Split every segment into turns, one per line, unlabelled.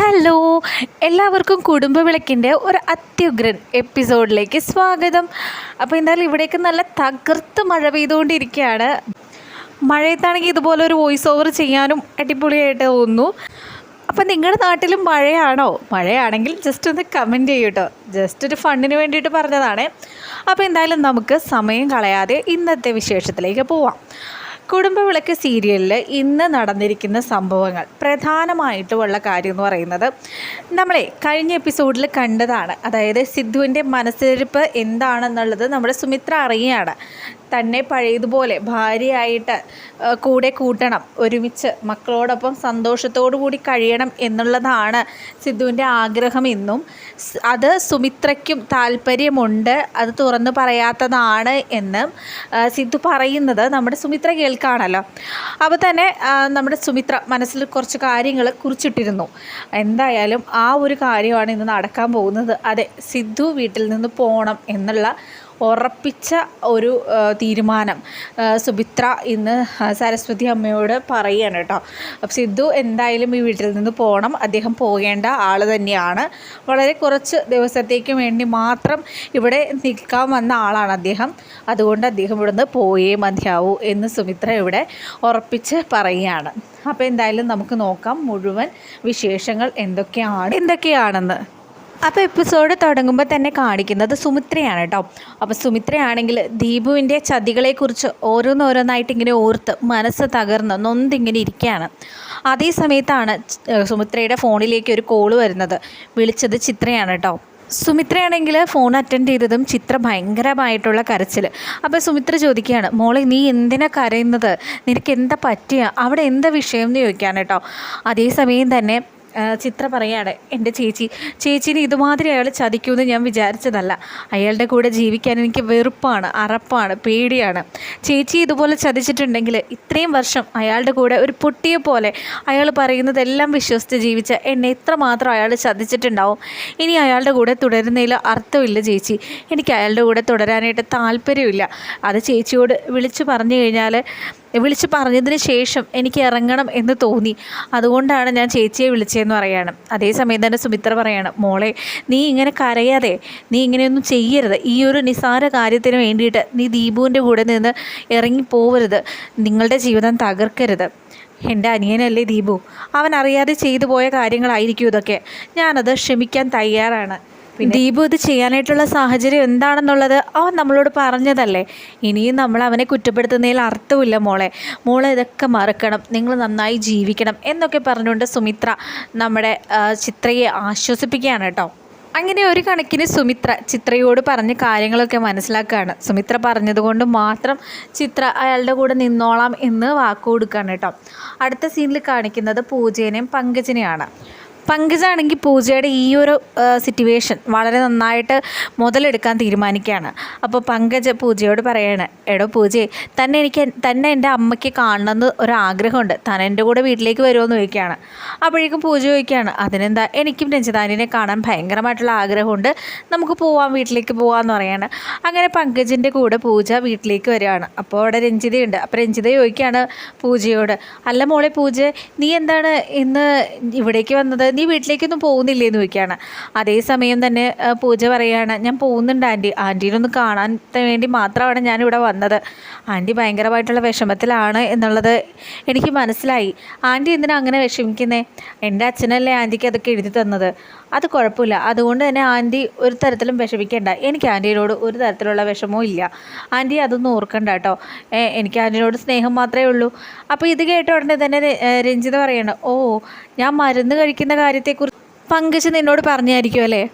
Hello എല്ലാവർക്കും കുടുംബവിളക്കിന്റെ ഒരു അത്യുഗ്രൻ എപ്പിസോഡിലേക്ക് സ്വാഗതം. അപ്പോൾ എന്തായാലും ഇവിടേക്ക് നല്ല തകർത്ത് മഴ പെയ്തുകൊണ്ടിരിക്കുകയാണ്. മഴയത്താണെങ്കിൽ ഇതുപോലെ ഒരു വോയിസ് ഓവർ ചെയ്യാനും അടിപൊളിയായിട്ട് തോന്നുന്നു. അപ്പം നിങ്ങളുടെ നാട്ടിലും മഴയാണോ? മഴയാണെങ്കിൽ ജസ്റ്റ് ഒന്ന് കമന്റ് ചെയ്യൂ കേട്ടോ ജസ്റ്റ് ഒരു ഫണ്ടിന് വേണ്ടിയിട്ട് പറഞ്ഞതാണ്. അപ്പോൾ എന്തായാലും നമുക്ക് സമയം കളയാതെ ഇന്നത്തെ വിശേഷത്തിലേക്ക് പോവാം. കുടുംബവിളക്ക് സീരിയലിൽ ഇന്ന് നടന്നിരിക്കുന്ന സംഭവങ്ങൾ പ്രധാനമായിട്ടുമുള്ള കാര്യം എന്ന് പറയുന്നത് നമ്മളെ കഴിഞ്ഞ എപ്പിസോഡിൽ കണ്ടതാണ്. അതായത് സിദ്ധുവിന്റെ മനസ്സിരിപ്പ് എന്താണെന്നുള്ളത് നമ്മുടെ സുമിത്ര അറിയുകയാണ്. തന്നെ പഴയതുപോലെ ഭാര്യയായിട്ട് കൂടെ കൂട്ടണം ഒരുമിച്ച് മക്കളോടൊപ്പം സന്തോഷത്തോടു കൂടി കഴിയണം എന്നുള്ളതാണ് സിദ്ധുവിന്റെ ആഗ്രഹം എന്നും അത് സുമിത്രയ്ക്കും താല്പര്യമുണ്ട് അത് തുറന്നു പറയാത്തതാണ് എന്ന് സിദ്ധു പറയുന്നത് നമ്മുടെ സുമിത്ര കേൾക്കാണല്ലോ. അപ്പോൾ തന്നെ നമ്മുടെ സുമിത്ര മനസ്സിൽ കുറച്ച് കാര്യങ്ങൾ കുറിച്ചിട്ടിരുന്നു. എന്തായാലും ആ ഒരു കാര്യമാണ് ഇന്ന് നടക്കാൻ പോകുന്നത്. അതെ സിദ്ധു വീട്ടിൽ നിന്ന് പോകണം എന്നുള്ള ഉറപ്പിച്ച ഒരു തീരുമാനം. സുഭിത്ര ഇന്ന് സരസ്വതി അമ്മയോട് പറയുകയാണ് കേട്ടോ. അപ്പോൾ സിദ്ധു എന്തായാലും ഈ വീട്ടിൽ നിന്ന് പോകണം അദ്ദേഹം പോകേണ്ട ആൾ തന്നെയാണ്. വളരെ കുറച്ച് ദിവസത്തേക്ക് വേണ്ടി മാത്രം ഇവിടെ നിൽക്കാൻ വന്ന ആളാണ് അദ്ദേഹം. അതുകൊണ്ട് അദ്ദേഹം ഇവിടുന്ന് പോയേ മതിയാവൂ എന്ന് സുമിത്ര ഇവിടെ ഉറപ്പിച്ച് പറയുകയാണ്. അപ്പോൾ എന്തായാലും നമുക്ക് നോക്കാം മുഴുവൻ വിശേഷങ്ങൾ എന്തൊക്കെയാണ് എന്തൊക്കെയാണെന്ന്. അപ്പോൾ എപ്പിസോഡ് തുടങ്ങുമ്പോൾ തന്നെ കാണിക്കുന്നത് സുമിത്രയാണ് കേട്ടോ അപ്പോൾ സുമിത്രയാണെങ്കിൽ ദീപുവിന്റെ ചതികളെക്കുറിച്ച് ഓരോന്നോരോന്നായിട്ട് ഇങ്ങനെ ഓർത്ത് മനസ്സ് തകർന്ന് നൊന്തിങ്ങനെ ഇരിക്കുകയാണ്. അതേ സമയത്താണ് സുമിത്രയുടെ ഫോണിലേക്ക് ഒരു കോൾ വരുന്നത്. വിളിച്ചത് ചിത്രയാണ് കേട്ടോ സുമിത്രയാണെങ്കിൽ ഫോൺ അറ്റൻഡ് ചെയ്തതും ചിത്ര ഭയങ്കരമായിട്ടുള്ള കരച്ചിൽ അപ്പോൾ സുമിത്ര ചോദിക്കുകയാണ് മോളെ നീ എന്തിനാ കരയുന്നത്? നിനക്ക് എന്താ പറ്റിയ? അവിടെ എന്താ വിഷയം? എന്ന് ചോദിക്കുകയാണ് കേട്ടോ അതേസമയം തന്നെ ചിത്ര പറയാണ് എന്റെ ചേച്ചി ചേച്ചീനെ ഇതുമാതിരി അയാൾ ചതിക്കുമെന്ന് ഞാൻ വിചാരിച്ചതല്ല. അയാളുടെ കൂടെ ജീവിക്കാൻ എനിക്ക് വെറുപ്പാണ് അറപ്പാണ് പേടിയാണ്. ചേച്ചി ഇതുപോലെ ചതിച്ചിട്ടുണ്ടെങ്കിൽ ഇത്രയും വർഷം അയാളുടെ കൂടെ ഒരു പൊട്ടിയെ പോലെ അയാൾ പറയുന്നതെല്ലാം വിശ്വസിച്ച് ജീവിച്ച എന്നെ എത്രമാത്രം അയാൾ ചതിച്ചിട്ടുണ്ടാവും. ഇനി അയാളുടെ കൂടെ തുടരുന്നതിൽ അർത്ഥമില്ല ചേച്ചി. എനിക്ക് അയാളുടെ കൂടെ തുടരാനായിട്ട് താല്പര്യമില്ല. അത് ചേച്ചിയോട് വിളിച്ചു പറഞ്ഞു കഴിഞ്ഞാൽ വിളിച്ച് പറഞ്ഞതിന് ശേഷം എനിക്ക് ഇറങ്ങണം എന്ന് തോന്നി. അതുകൊണ്ടാണ് ഞാൻ ചേച്ചിയെ വിളിച്ചതെന്ന് പറയാണ്. അതേസമയം തന്നെ സുമിത്ര പറയാണ് മോളെ നീ ഇങ്ങനെ കരയാതെ നീ ഇങ്ങനെയൊന്നും ചെയ്യരുത്. ഈ ഒരു നിസാര കാര്യത്തിന് വേണ്ടിയിട്ട് നീ ദീപുവിന്റെ കൂടെ നിന്ന് ഇറങ്ങി പോവരുത്. നിങ്ങളുടെ ജീവിതം തകർക്കരുത്. എന്റെ അനിയനല്ലേ ദീപു? അവൻ അറിയാതെ ചെയ്തു പോയ കാര്യങ്ങളായിരിക്കും ഇതൊക്കെ. ഞാനത് ക്ഷമിക്കാൻ തയ്യാറാണ്. ദീപു ഇത് ചെയ്യാനായിട്ടുള്ള സാഹചര്യം എന്താണെന്നുള്ളത് അവൻ നമ്മളോട് പറഞ്ഞതല്ലേ. ഇനിയും നമ്മൾ അവനെ കുറ്റപ്പെടുത്തുന്നതിൽ അർത്ഥമില്ല മോളെ. മോളെ ഇതൊക്കെ മറക്കണം. നിങ്ങൾ നന്നായി ജീവിക്കണം എന്നൊക്കെ പറഞ്ഞുകൊണ്ട് സുമിത്ര നമ്മുടെ ചിത്രയെ ആശ്വസിപ്പിക്കുകയാണ് കേട്ടോ. അങ്ങനെ ഒരു കണക്കിന് സുമിത്ര ചിത്രയോട് പറഞ്ഞ കാര്യങ്ങളൊക്കെ മനസ്സിലാക്കുകയാണ്. സുമിത്ര പറഞ്ഞതുകൊണ്ട് മാത്രം ചിത്ര അയാളുടെ കൂടെ നിന്നോളാം എന്ന് വാക്ക് കൊടുക്കുകയാണ് കേട്ടോ. അടുത്ത സീനിൽ കാണിക്കുന്നത് പൂജേനെയും പങ്കജിനെയാണ് പങ്കജാണെങ്കിൽ പൂജയുടെ ഈ ഒരു സിറ്റുവേഷൻ വളരെ നന്നായിട്ട് മുതലെടുക്കാൻ തീരുമാനിക്കുകയാണ്. അപ്പോൾ പങ്കജ് പൂജയോട് പറയാണ് എടോ പൂജയെ തന്നെ എനിക്ക് തന്നെ എന്റെ അമ്മയ്ക്ക് കാണണമെന്ന് ഒരാഗ്രഹമുണ്ട്. താൻ എന്റെ കൂടെ വീട്ടിലേക്ക് വരുമെന്ന് ചോദിക്കുകയാണ്. അപ്പോഴേക്കും പൂജ ചോദിക്കുകയാണ് അതിനെന്താ? എനിക്കും രഞ്ജിതാനിനെ കാണാൻ ഭയങ്കരമായിട്ടുള്ള ആഗ്രഹമുണ്ട്. നമുക്ക് പോവാം വീട്ടിലേക്ക് പോവാമെന്ന് പറയാണ്. അങ്ങനെ പങ്കജിന്റെ കൂടെ പൂജ വീട്ടിലേക്ക് വരികയാണ്. അപ്പോൾ അവിടെ രഞ്ജിതയുണ്ട്. അപ്പോൾ രഞ്ജിത ചോദിക്കുകയാണ് പൂജയോട് അല്ല മോളെ പൂജ നീ എന്താണ് ഇന്ന് ഇവിടേക്ക് വന്നത്? നീ വീട്ടിലേക്കൊന്നും പോകുന്നില്ലേ എന്ന് ചോദിക്കുകയാണ്. അതേസമയം തന്നെ പൂജ പറയുകയാണ് ഞാൻ പോകുന്നുണ്ട് ആന്റി. ആന്റീനൊന്ന് കാണാൻ വേണ്ടി മാത്രമാണ് ഞാനിവിടെ വന്നത്. ആന്റി ഭയങ്കരമായിട്ടുള്ള വിഷമത്തിലാണ് എന്നുള്ളത് എനിക്ക് മനസ്സിലായി. ആന്റി എന്തിനാ അങ്ങനെ വിഷമിക്കുന്നേ? എന്റെ അച്ഛനല്ലേ ആന്റിക്ക് അതൊക്കെ എഴുതി തന്നത്. അത് കുഴപ്പമില്ല. അതുകൊണ്ട് തന്നെ ആന്റി ഒരു തരത്തിലും വിഷമിക്കേണ്ട. എനിക്ക് ആന്റിയോട് ഒരു തരത്തിലുള്ള വിഷമവും ഇല്ല. ആന്റി അതൊന്നും ഓർക്കണ്ട കേട്ടോ. എനിക്ക് ആന്റിയോട് സ്നേഹം മാത്രമേ ഉള്ളൂ. അപ്പോൾ ഇത് കേട്ട ഉടനെ തന്നെ രഞ്ജിത പറയണം ഓ ഞാൻ മരുന്ന് കഴിക്കുന്ന കാര്യത്തെക്കുറിച്ച് പങ്കജ് നിന്നോട് പറഞ്ഞായിരിക്കും അല്ലേ?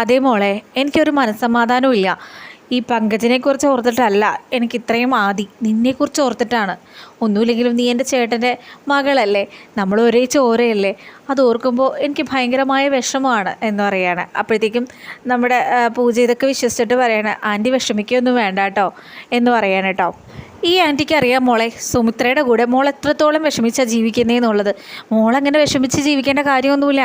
അതേ മോളെ എനിക്കൊരു മനസ്സമാധാനവും ഇല്ല. ഈ പങ്കജിനെക്കുറിച്ച് ഓർത്തിട്ടല്ല. എനിക്ക് ഇത്രയും ആദി. നിന്നെക്കുറിച്ച് ഓർത്തിട്ടാണ്. ഒന്നുമില്ലെങ്കിലും നീ എന്റെ ചേട്ടന്റെ മകളല്ലേ? നമ്മൾ ഒരേ ചോരയല്ലേ? അത് ഓർക്കുമ്പോൾ എനിക്ക് ഭയങ്കരമായ വിഷമമാണ് എന്ന് പറയാണ് അപ്പോഴത്തേക്കും നമ്മുടെ പൂജ ഇതൊക്കെ വിശ്വസിച്ചിട്ട് പറയാണ് ആന്റി വിഷമിക്കുകയൊന്നും വേണ്ട കേട്ടോ എന്ന് പറയാണ് കേട്ടോ. ഈ ആന്റിക്ക് അറിയാം മോളെ സുമിത്രയുടെ കൂടെ മോൾ എത്രത്തോളം വിഷമിച്ചാണ് ജീവിക്കുന്നതെന്നുള്ളത് മോളങ്ങനെ വിഷമിച്ച് ജീവിക്കേണ്ട കാര്യമൊന്നുമില്ല.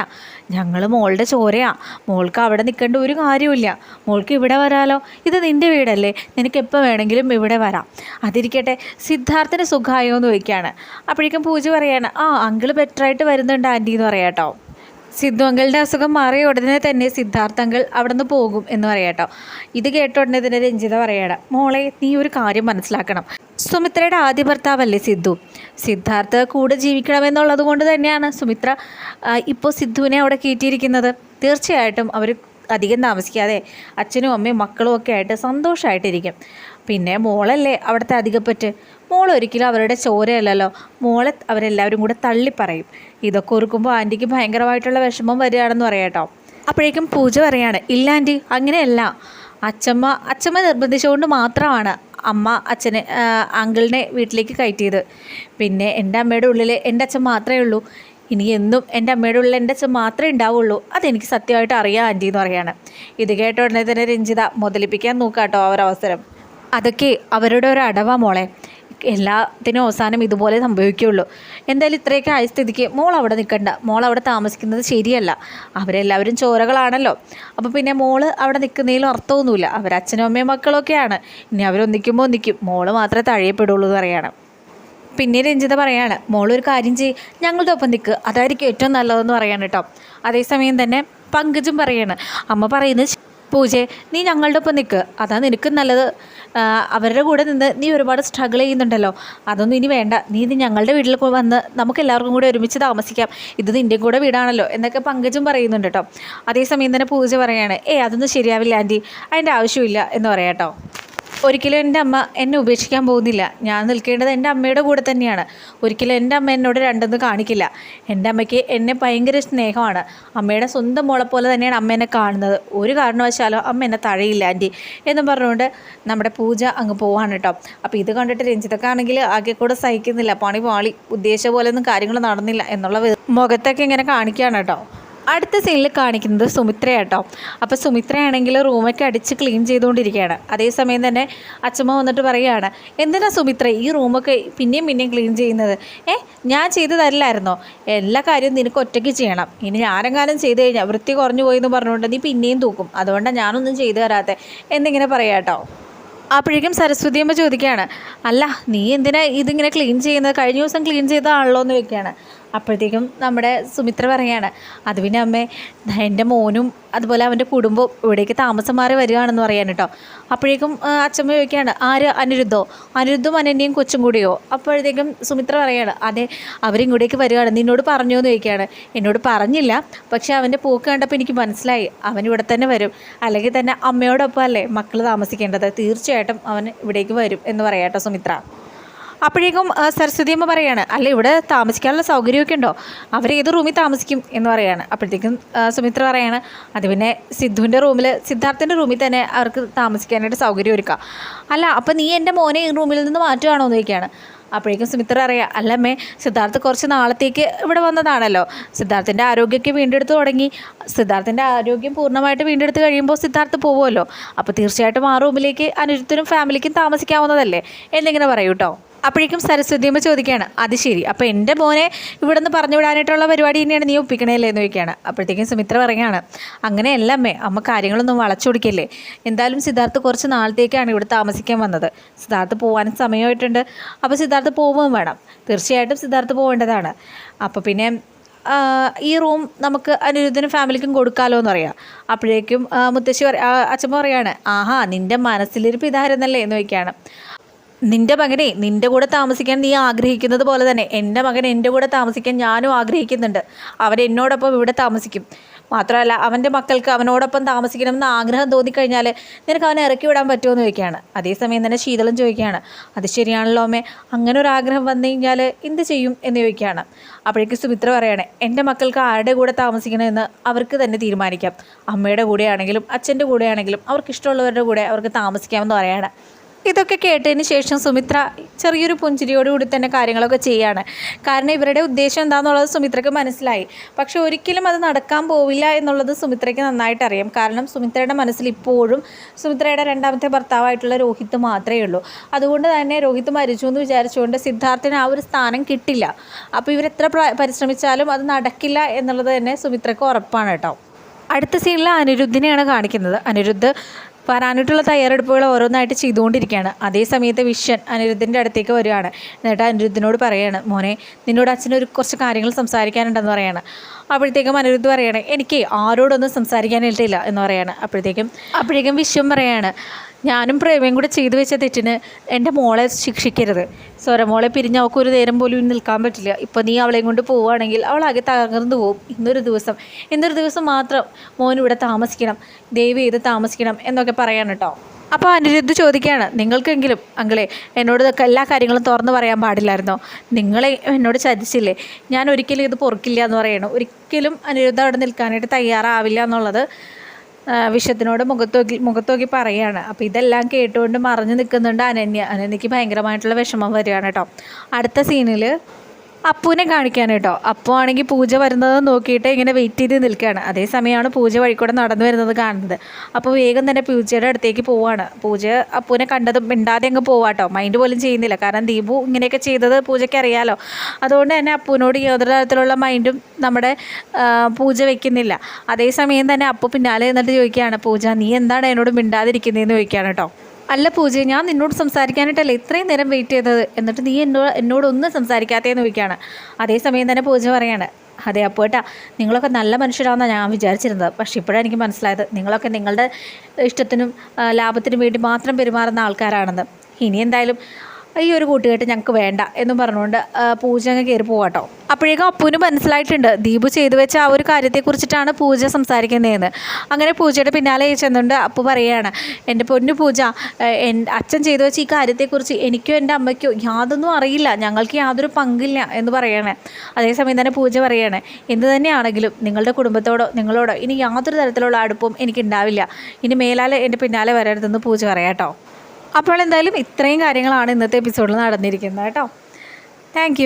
ഞങ്ങൾ മോളുടെ ചോരയാ. മോൾക്ക് അവിടെ നിൽക്കേണ്ട ഒരു കാര്യമില്ല മോൾക്ക് ഇവിടെ വരാലോ? ഇത് നിന്റെ വീടല്ലേ? നിനക്ക് എപ്പോൾ വേണമെങ്കിലും ഇവിടെ വരാം. അതിരിക്കട്ടെ സിദ്ധാർത്ഥന് സുഖമായോ എന്ന് ചോദിക്കുകയാണ് അപ്പോഴേക്കും പൂജ പറയാണ് ആ അങ്കിൾ ബെറ്ററായിട്ട് വരുന്നുണ്ട് ആന്റി എന്ന് പറയാം കേട്ടോ സിദ്ധു അങ്കിളുടെ അസുഖം മാറിയ ഉടനെ തന്നെ സിദ്ധാർത്ഥ അങ്കിൾ അവിടെ നിന്ന് പോകും എന്ന് പറയാട്ടോ. ഇത് കേട്ട ഉടനെ തന്നെ രഞ്ജിത പറയണം മോളെ നീ ഒരു കാര്യം മനസ്സിലാക്കണം. സുമിത്രയുടെ ആദ്യ ഭർത്താവല്ലേ സിദ്ധു? സിദ്ധാർത്ഥ കൂടെ ജീവിക്കണമെന്നുള്ളത് കൊണ്ട് തന്നെയാണ് സുമിത്ര ഇപ്പോൾ സിദ്ധുവിനെ അവിടെ കയറ്റിയിരിക്കുന്നത്. തീർച്ചയായിട്ടും അവർ അധികം താമസിക്കാതെ അച്ഛനും അമ്മയും മക്കളും ഒക്കെ ആയിട്ട് സന്തോഷമായിട്ടിരിക്കും പിന്നെ മോളല്ലേ അവിടുത്തെ അധികപ്പറ്റ്? മോൾ ഒരിക്കലും അവരുടെ ചോരയല്ലല്ലോ. മോളെ അവരെല്ലാവരും കൂടെ തള്ളിപ്പറയും. ഇതൊക്കെ ഓർക്കുമ്പോൾ ആന്റിക്ക് ഭയങ്കരമായിട്ടുള്ള വിഷമം വരികയാണെന്ന് പറയാട്ടോ അപ്പോഴേക്കും പൂജ പറയാണ് ഇല്ല ആന്റി അങ്ങനെയല്ല. അച്ചമ്മ അച്ചമ്മ നിർബന്ധിച്ചുകൊണ്ട് മാത്രമാണ് അമ്മ അച്ഛനെ അങ്കിളിനെ വീട്ടിലേക്ക് കയറ്റിയത്. പിന്നെ എന്റെ അമ്മയുടെ ഉള്ളിൽ എന്റെ അച്ഛൻ മാത്രമേ ഉള്ളൂ. ഇനി എന്നും എന്റെ അമ്മയുടെ ഉള്ളിൽ എന്റെ അച്ഛൻ മാത്രമേ ഉണ്ടാവുള്ളൂ. അതെനിക്ക് സത്യമായിട്ട് അറിയാം ആന്റി എന്ന് പറയാണ്. ഇത് കേട്ട ഉടനെ തന്നെ രഞ്ജിത മുതലിപ്പിക്കാൻ നോക്കാട്ടോ കേട്ടോ അവരവസരം അതൊക്കെ അവരുടെ ഒരു അടവാ മോളെ. എല്ലാത്തിനും അവസാനം ഇതുപോലെ സംഭവിക്കുകയുള്ളൂ. എന്തായാലും ഇത്രയൊക്കെ ആയ സ്ഥിതിക്ക് മോൾ അവിടെ നിൽക്കണ്ട മോൾ അവിടെ താമസിക്കുന്നത് ശരിയല്ല. അവരെല്ലാവരും ചോരകളാണല്ലോ. അപ്പോൾ പിന്നെ മോൾ അവിടെ നിൽക്കുന്നതിലും അർത്ഥമൊന്നുമില്ല. അവർ അച്ഛനും അമ്മയും മക്കളൊക്കെയാണ്. ഇനി അവരൊന്നിക്കുമ്പോൾ ഒന്നിക്കും. മോൾ മാത്രമേ തഴയപ്പെടുള്ളൂ എന്ന് പറയാണ്. പിന്നെ രഞ്ജിത പറയാണ് മോളൊരു കാര്യം ചെയ്യ്. ഞങ്ങളുടെ ഒപ്പം നിൽക്കുക അതായിരിക്കും ഏറ്റവും നല്ലതെന്ന് പറയാണ് കേട്ടോ. അതേസമയം തന്നെ പങ്കജും പറയാണ് അമ്മ പറയുന്നത് പൂജെ നീ ഞങ്ങളുടെ ഒപ്പം നിൽക്ക് അതാ നിനക്ക് നല്ലത്. അവരുടെ കൂടെ നിന്ന് നീ ഒരുപാട് സ്ട്രഗിൾ ചെയ്യുന്നുണ്ടല്ലോ. അതൊന്നും ഇനി വേണ്ട. നീ ഇത് ഞങ്ങളുടെ വീട്ടിൽ വന്ന് നമുക്ക് എല്ലാവർക്കും കൂടെ ഒരുമിച്ച് താമസിക്കാം. ഇത് നിന്റെ കൂടെ വീടാണല്ലോ. എന്നൊക്കെ പങ്കജും പറയുന്നുണ്ട് കേട്ടോ. അതേസമയം തന്നെ പൂജ പറയാണ് ഏ അതൊന്നും ശരിയാവില്ല ആന്റി അതിന്റെ ആവശ്യമില്ല എന്ന് പറയാം കേട്ടോ. ഒരിക്കലും എന്റെ അമ്മ എന്നെ ഉപേക്ഷിക്കാൻ പോകുന്നില്ല. ഞാൻ നിൽക്കേണ്ടത് എന്റെ അമ്മയുടെ കൂടെ തന്നെയാണ്. ഒരിക്കലും എന്റെ അമ്മ എന്നോട് രണ്ടെന്ന് കാണിക്കില്ല. എന്റെ അമ്മയ്ക്ക് എന്നെ ഭയങ്കര സ്നേഹമാണ്. അമ്മയുടെ സ്വന്തം മോളെ പോലെ തന്നെയാണ് അമ്മ എന്നെ കാണുന്നത്. ഒരു കാരണവശാലോ അമ്മ എന്നെ തഴയില്ല ആന്റി. എന്നും പറഞ്ഞുകൊണ്ട് നമ്മുടെ പൂജ അങ്ങ് പോവാണ് കേട്ടോ. അപ്പോൾ ഇത് കണ്ടിട്ട് രഞ്ജിതക്കാണെങ്കിൽ ആകെ കൂടെ സഹിക്കുന്നില്ല. പണി പാളി ഉദ്ദേശിച്ച പോലെയൊന്നും കാര്യങ്ങൾ നടന്നില്ല എന്നുള്ള മുഖത്തൊക്കെ ഇങ്ങനെ കാണിക്കുകയാണ് കേട്ടോ. അടുത്ത സീനിൽ കാണിക്കുന്നത് സുമിത്രയാട്ടോ. അപ്പോൾ സുമിത്രയാണെങ്കിൽ റൂമൊക്കെ അടിച്ച് ക്ലീൻ ചെയ്തുകൊണ്ടിരിക്കുകയാണ്. അതേസമയം തന്നെ അച്ഛമ്മ വന്നിട്ട് പറയുകയാണ് എന്തിനാ സുമിത്ര ഈ റൂമൊക്കെ പിന്നെയും പിന്നെയും ക്ലീൻ ചെയ്യുന്നത്? ഏ ഞാൻ ചെയ്തു തരില്ലായിരുന്നോ എല്ലാ കാര്യവും നിനക്ക് ഒറ്റയ്ക്ക് ചെയ്യണം. ഇനി ഞാനെങ്ങാനും ചെയ്ത് കഴിഞ്ഞാൽ വൃത്തി കുറഞ്ഞു പോയി എന്ന് പറഞ്ഞുകൊണ്ട് നീ പിന്നെയും തൂക്കും. അതുകൊണ്ടാണ് ഞാനൊന്നും ചെയ്തു തരാത്തത് എന്നിങ്ങനെ പറയാട്ടോ. അപ്പോഴേക്കും സരസ്വതി അമ്മ ചോദിക്കുകയാണ് അല്ല നീ എന്തിനാ ഇതിങ്ങനെ ക്ലീൻ ചെയ്യുന്നത്? കഴിഞ്ഞ ദിവസം ക്ലീൻ ചെയ്തതാണല്ലോ എന്ന് വെക്കുകയാണ് അപ്പോഴത്തേക്കും നമ്മുടെ സുമിത്ര പറയാണ് അത് പിന്നെ അമ്മേ എന്റെ മോനും അതുപോലെ അവന്റെ കുടുംബവും ഇവിടേക്ക് താമസം മാറി വരികയാണെന്ന് പറയാൻ കേട്ടോ. അപ്പോഴേക്കും അച്ഛമ്മ ചോദിക്കുകയാണ് ആര്? അനിരുദ്ധോ? അനിരുദ്ധും അനന്യയും കൊച്ചും കൂടിയോ? അപ്പോഴത്തേക്കും സുമിത്ര പറയാണ് അതെ അവരിങ്ങോട്ടേക്ക് വരികയാണ്. നിന്നോട് പറഞ്ഞോ എന്ന് ചോദിക്കുകയാണ്. എന്നോട് പറഞ്ഞില്ല പക്ഷേ അവന്റെ പോക്ക് കണ്ടപ്പോൾ എനിക്ക് മനസ്സിലായി. അവൻ ഇവിടെ തന്നെ വരും. അല്ലെങ്കിൽ തന്നെ അമ്മയോടൊപ്പം അല്ലേ മക്കൾ താമസിക്കേണ്ടത്? തീർച്ചയായിട്ടും അവൻ ഇവിടേക്ക് വരും എന്ന് പറയാട്ടോ സുമിത്ര. അപ്പോഴേക്കും സരസ്വതി അമ്മ പറയാണ് അല്ല ഇവിടെ താമസിക്കാനുള്ള സൗകര്യമൊക്കെ ഉണ്ടോ? അവർ ഏത് റൂമിൽ താമസിക്കും? എന്ന് പറയാണ്. അപ്പോഴത്തേക്കും സുമിത്ര പറയാണ് അത് പിന്നെ സിദ്ധുവിന്റെ റൂമിൽ സിദ്ധാർത്ഥന്റെ റൂമിൽ തന്നെ അവർക്ക് താമസിക്കാനായിട്ട് സൗകര്യം ഒരുക്കാം. അല്ല അപ്പം നീ എന്റെ മോനെ ഈ റൂമിൽ നിന്ന് മാറ്റുകയാണോ എന്ന് അപ്പോഴേക്കും സുമിത്ര അറിയാം അല്ലമ്മേ സിദ്ധാർത്ഥ് കുറച്ച് നാളത്തേക്ക് ഇവിടെ വന്നതാണല്ലോ. സിദ്ധാർത്ഥിന്റെ ആരോഗ്യമൊക്കെ വീണ്ടെടുത്ത് തുടങ്ങി. സിദ്ധാർത്ഥിന്റെ ആരോഗ്യം പൂർണമായിട്ട് വീണ്ടെടുത്ത് കഴിയുമ്പോൾ സിദ്ധാർത്ഥ് പോകുമല്ലോ അപ്പോൾ തീർച്ചയായിട്ടും ആ റൂമിലേക്ക് അനുജത്തിനും ഫാമിലിക്കും താമസിക്കാവുന്നതല്ലേ? എന്നിങ്ങനെ പറയൂ കേട്ടോ അപ്പോഴേക്കും സരസ്വതി അമ്മ ചോദിക്കുകയാണ് അത് ശരി. അപ്പോൾ എന്റെ മോനെ ഇവിടെ നിന്ന് പറഞ്ഞു വിടാനായിട്ടുള്ള പരിപാടി തന്നെയാണ് നീ ഒപ്പിക്കണേല്ലേ എന്ന് ചോദിക്കുകയാണ്. അപ്പോഴത്തേക്കും സുമിത്ര പറയുകയാണ് അങ്ങനെയല്ല അമ്മേ അമ്മ കാര്യങ്ങളൊന്നും വളച്ചു വളച്ചൊടിക്കല്ലേ എന്തായാലും സിദ്ധാർത്ഥ് കുറച്ച് നാളത്തേക്കാണ് ഇവിടെ താമസിക്കാൻ വന്നത്. സിദ്ധാർത്ഥ് പോകാനും സമയമായിട്ടുണ്ട്. അപ്പോൾ സിദ്ധാർത്ഥ് പോവുകയും വേണം. തീർച്ചയായിട്ടും സിദ്ധാർത്ഥ് പോകേണ്ടതാണ് അപ്പോൾ പിന്നെ ഈ റൂം നമുക്ക് അനിരുദ്ധനും ഫാമിലിക്കും കൊടുക്കാമല്ലോ എന്ന് പറയാം. അപ്പോഴേക്കും മുത്തശ്ശി പറ അച്ഛമ്മ പറയാണ് ആഹാ നിന്റെ മനസ്സിലിരിപ്പ് ഇതായിരുന്നല്ലേ? എന്ന് ചോദിക്കുകയാണ്. നിന്റെ മകനെ നിന്റെ കൂടെ താമസിക്കാൻ നീ ആഗ്രഹിക്കുന്നത് പോലെ തന്നെ എന്റെ മകൻ എന്റെ കൂടെ താമസിക്കാൻ ഞാനും ആഗ്രഹിക്കുന്നുണ്ട്. അവൻ എന്നോടൊപ്പം ഇവിടെ താമസിക്കും. മാത്രമല്ല അവന്റെ മക്കൾക്ക് അവനോടൊപ്പം താമസിക്കണമെന്ന് ആഗ്രഹം തോന്നിക്കഴിഞ്ഞാൽ നിനക്ക് അവനെ ഇറക്കി വിടാൻ പറ്റുമോ എന്ന് ചോദിക്കുകയാണ്. അതേസമയം തന്നെ ശീതളം ചോദിക്കുകയാണ് അത് ശരിയാണല്ലോ അമ്മേ. അങ്ങനെ ഒരു ആഗ്രഹം വന്നു കഴിഞ്ഞാൽ എന്ത് ചെയ്യും? എന്ന് ചോദിക്കുകയാണ്. അപ്പോഴേക്ക് സുമിത്ര പറയുകയാണ് എന്റെ മക്കൾക്ക് ആരുടെ കൂടെ താമസിക്കണമെന്ന് അവർക്ക് തന്നെ തീരുമാനിക്കാം. അമ്മയുടെ കൂടെയാണെങ്കിലും അച്ഛന്റെ കൂടെയാണെങ്കിലും അവർക്ക് ഇഷ്ടമുള്ളവരുടെ കൂടെ അവർക്ക് താമസിക്കാമെന്ന് പറയാണ്. ഇതൊക്കെ കേട്ടതിന് ശേഷം സുമിത്ര ചെറിയൊരു പുഞ്ചിരിയോടുകൂടി തന്നെ കാര്യങ്ങളൊക്കെ ചെയ്യാണ്. കാരണം ഇവരുടെ ഉദ്ദേശം എന്താണെന്നുള്ളത് സുമിത്രയ്ക്ക് മനസ്സിലായി. പക്ഷെ ഒരിക്കലും അത് നടക്കാൻ പോവില്ല എന്നുള്ളത് സുമിത്രയ്ക്ക് നന്നായിട്ട് അറിയാം. കാരണം സുമിത്രയുടെ മനസ്സിൽ ഇപ്പോഴും സുമിത്രയുടെ രണ്ടാമത്തെ ഭർത്താവായിട്ടുള്ള രോഹിത് മാത്രമേ ഉള്ളൂ. അതുകൊണ്ട് തന്നെ രോഹിത് മരിച്ചു എന്ന് വിചാരിച്ചുകൊണ്ട് സിദ്ധാർത്ഥിന് ആ ഒരു സ്ഥാനം കിട്ടില്ല. അപ്പോൾ ഇവരെത്ര പ്ര- പരിശ്രമിച്ചാലും അത് നടക്കില്ല എന്നുള്ളത് തന്നെ സുമിത്രയ്ക്ക് ഉറപ്പാണ് കേട്ടോ. അടുത്ത സീനിൽ അനിരുദ്ധിനെയാണ് കാണിക്കുന്നത്. അനിരുദ്ധ് വരാനായിട്ടുള്ള തയ്യാറെടുപ്പുകൾ ഓരോന്നായിട്ട് ചെയ്തുകൊണ്ടിരിക്കുകയാണ്. അതേ സമയത്ത് വിശ്വൻ അനിരുദ്ധിന്റെ അടുത്തേക്ക് വരികയാണ്. എന്നിട്ട് അനിരുദ്ധിനോട് പറയാണ് മോനെ നിന്നോട് അച്ഛനൊരു കുറച്ച് കാര്യങ്ങൾ സംസാരിക്കാനുണ്ടെന്ന് പറയാണ്. അപ്പോഴത്തേക്കും അനിരുദ്ധ് പറയാണ് എനിക്ക് ആരോടൊന്നും സംസാരിക്കാനായിട്ടില്ല എന്ന് പറയാണ്. അപ്പോഴത്തേക്കും അപ്പോഴേക്കും വിശ്വം പറയാണ് ഞാനും പ്രേമയും കൂടെ ചെയ്തു വെച്ച തെറ്റിന് എന്റെ മോളെ ശിക്ഷിക്കരുത്. സ്വരമോളെ പിരിഞ്ഞ് അവൾക്ക് ഒരു നേരം പോലും നിൽക്കാൻ പറ്റില്ല. ഇപ്പോൾ നീ അവളെയും കൊണ്ട് പോവുകയാണെങ്കിൽ അവൾ ആകെ തകർന്നു പോകും. ഇന്നൊരു ദിവസം. ഇന്നൊരു ദിവസം മാത്രം മോൻ ഇവിടെ താമസിക്കണം. ദയവ് ചെയ്ത് താമസിക്കണം എന്നൊക്കെ പറയാൻ കേട്ടോ അപ്പോൾ അനിരുദ്ധ് ചോദിക്കുകയാണ് നിങ്ങൾക്കെങ്കിലും അങ്കിളെ എന്നോട് എല്ലാ കാര്യങ്ങളും തുറന്നു പറയാൻ പാടില്ലായിരുന്നോ? നിങ്ങളെ എന്നോട് ചതിച്ചില്ലേ? ഞാൻ ഒരിക്കലും ഇത് പൊറുക്കില്ല എന്ന് പറയണം. ഒരിക്കലും അനിരുദ്ധ അവിടെ നിൽക്കാനായിട്ട് തയ്യാറാവില്ല എന്നുള്ളത് വിശ്വത്തിനോട് മുഖത്തോക്കി മുഖത്തോക്കി പറയുകയാണ് അപ്പോൾ ഇതെല്ലാം കേട്ടുകൊണ്ട് മറഞ്ഞു നിൽക്കുന്നുണ്ട് അനന്യ. അനന്യക്ക് ഭയങ്കരമായിട്ടുള്ള വിഷമം വരികയാണ് കേട്ടോ. അടുത്ത സീനിൽ അപ്പുവിനെ കാണിക്കാൻ കേട്ടോ. അപ്പു ആണെങ്കിൽ പൂജ വരുന്നത് നോക്കിയിട്ട് ഇങ്ങനെ വെയിറ്റ് ചെയ്ത് നിൽക്കുകയാണ്. അതേസമയമാണ് പൂജ വഴിക്കൂടെ നടന്നു വരുന്നത് കാണുന്നത്. അപ്പോൾ വേഗം തന്നെ പൂജയുടെ അടുത്തേക്ക് പോവാണ്. പൂജ അപ്പുവിനെ കണ്ടതും മിണ്ടാതെ അങ്ങ് പോവാട്ടോ. മൈൻഡ് പോലും ചെയ്യുന്നില്ല. കാരണം ദീപു ഇങ്ങനെയൊക്കെ ചെയ്തത് പൂജയ്ക്ക് അറിയാലോ. അതുകൊണ്ട് തന്നെ അപ്പുവിനോട് യാതൊരു തരത്തിലുള്ള മൈൻഡും നമ്മുടെ പൂജ വെക്കുന്നില്ല. അതേസമയം തന്നെ അപ്പു പിന്നാലെ എന്നിട്ട് ചോദിക്കുകയാണ് പൂജ നീ എന്താണ് എന്നോട് മിണ്ടാതിരിക്കുന്നതെന്ന് ചോദിക്കുകയാണ് കേട്ടോ. അല്ല പൂജ ഞാൻ നിന്നോട് സംസാരിക്കാനായിട്ടല്ലേ ഇത്രയും നേരം വെയിറ്റ് ചെയ്തത്. എന്നിട്ട് നീ എന്നോ എന്നോടൊന്നും സംസാരിക്കാത്തതെന്ന് ചോദിക്കുകയാണ് അതേസമയം തന്നെ പൂജ പറയാണ് അതെ അപ്പോൾ ഏട്ടാ നിങ്ങളൊക്കെ നല്ല മനുഷ്യരാണെന്നാണ് ഞാൻ വിചാരിച്ചിരുന്നത്. പക്ഷേ ഇപ്പോഴാണ് എനിക്ക് മനസ്സിലായത് നിങ്ങളൊക്കെ നിങ്ങളുടെ ഇഷ്ടത്തിനും ലാഭത്തിനും വേണ്ടി മാത്രം പെരുമാറുന്ന ആൾക്കാരാണെന്ന്. ഇനി എന്തായാലും ഈ ഒരു കൂട്ടുകെട്ട് ഞങ്ങൾക്ക് വേണ്ട എന്ന് പറഞ്ഞുകൊണ്ട് പൂജ അങ്ങ് കയറി പോവാട്ടോ. അപ്പോഴേക്കും അപ്പുവിന് മനസ്സിലായിട്ടുണ്ട് ദീപു ചെയ്തു വെച്ച ആ ഒരു കാര്യത്തെക്കുറിച്ചിട്ടാണ് പൂജ സംസാരിക്കുന്നതെന്ന്. അങ്ങനെ പൂജയുടെ പിന്നാലെ ചെന്നുകൊണ്ട് അപ്പു പറയുകയാണ് എന്റെ പൊന്നു പൂജ അച്ഛൻ ചെയ്തു വെച്ച ഈ കാര്യത്തെക്കുറിച്ച് എനിക്കോ എന്റെ അമ്മയ്ക്കോ യാതൊന്നും അറിയില്ല ഞങ്ങൾക്ക് യാതൊരു പങ്കില്ല എന്ന് പറയണേ അതേസമയം തന്നെ പൂജ പറയാണ് എന്ത് തന്നെയാണെങ്കിലും നിങ്ങളുടെ കുടുംബത്തോടോ നിങ്ങളോടോ ഇനി യാതൊരു തരത്തിലുള്ള അടുപ്പവും എനിക്കുണ്ടാവില്ല. ഇനി മേലാലെ എന്റെ പിന്നാലെ വരരുതെന്ന് പൂജ പറയാം കേട്ടോ അപ്പോൾ എന്തായാലും ഇത്രയും കാര്യങ്ങളാണ് ഇന്നത്തെ എപ്പിസോഡിൽ നടന്നിരിക്കുന്നത് കേട്ടോ. താങ്ക്